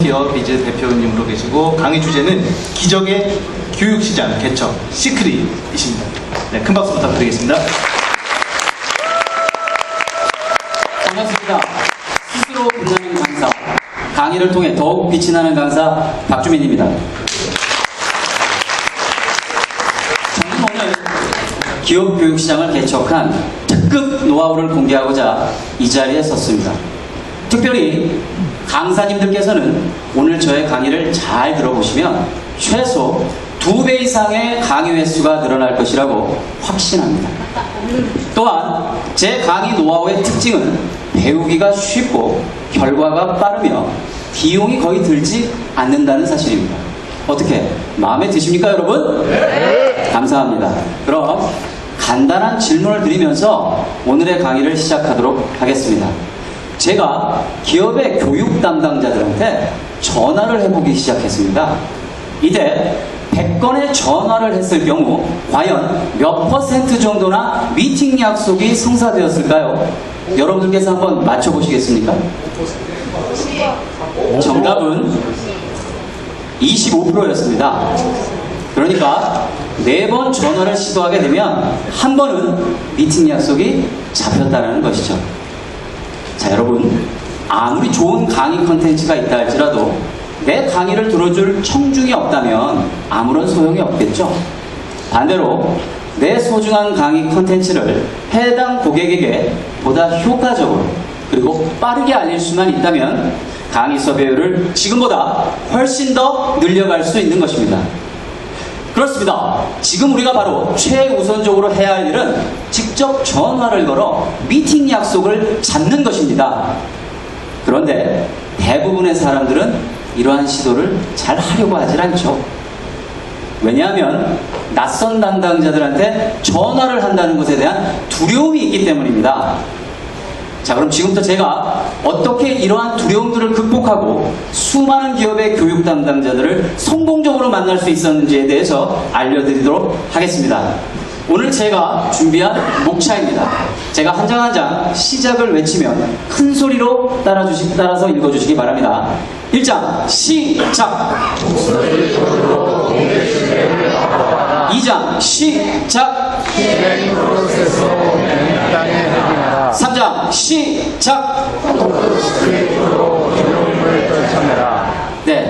기업 비즈 대표님으로 계시고 강의 주제는 기적의 교육시장 개척 시크릿이십니다. 네, 큰 박수 부탁드리겠습니다. 반갑습니다. 스스로 빛나는 강사, 강의를 통해 더욱 빛이 나는 강사 박주민입니다. 저는 오늘 기업 교육 시장을 개척한 특급 노하우를 공개하고자 이 자리에 섰습니다. 특별히 강사님들께서는 오늘 저의 강의를 잘 들어보시면 최소 두 배 이상의 강의 횟수가 늘어날 것이라고 확신합니다. 또한 제 강의 노하우의 특징은 배우기가 쉽고 결과가 빠르며 비용이 거의 들지 않는다는 사실입니다. 어떻게 마음에 드십니까, 여러분? 감사합니다. 그럼 간단한 질문을 드리면서 오늘의 강의를 시작하도록 하겠습니다. 제가 기업의 교육 담당자들한테 전화를 해보기 시작했습니다. 이때 100건의 전화를 했을 경우 과연 몇 퍼센트 정도나 미팅 약속이 성사되었을까요? 여러분들께서 한번 맞춰보시겠습니까? 정답은 25%였습니다. 그러니까 네 번 전화를 시도하게 되면 한 번은 미팅 약속이 잡혔다는 것이죠. 자, 여러분. 아무리 좋은 강의 컨텐츠가 있다 할지라도 내 강의를 들어줄 청중이 없다면 아무런 소용이 없겠죠. 반대로 내 소중한 강의 컨텐츠를 해당 고객에게 보다 효과적으로 그리고 빠르게 알릴 수만 있다면 강의 섭외율을 지금보다 훨씬 더 늘려갈 수 있는 것입니다. 그렇습니다. 지금 우리가 바로 최우선적으로 해야 할 일은 직접 전화를 걸어 미팅 약속을 잡는 것입니다. 그런데 대부분의 사람들은 이러한 시도를 잘 하려고 하질 않죠. 왜냐하면 낯선 담당자들한테 전화를 한다는 것에 대한 두려움이 있기 때문입니다. 자, 그럼 지금부터 제가 어떻게 이러한 두려움들을 극복하고 수많은 기업의 교육 담당자들을 성공적으로 만날 수 있었는지에 대해서 알려드리도록 하겠습니다. 오늘 제가 준비한 목차입니다. 제가 한 장 한장 시작을 외치면 큰 소리로 따라 주시, 따라서 읽어주시기 바랍니다. 1장 시작! 2장 시작! 땅에 해빙하라 3장 시작! 네.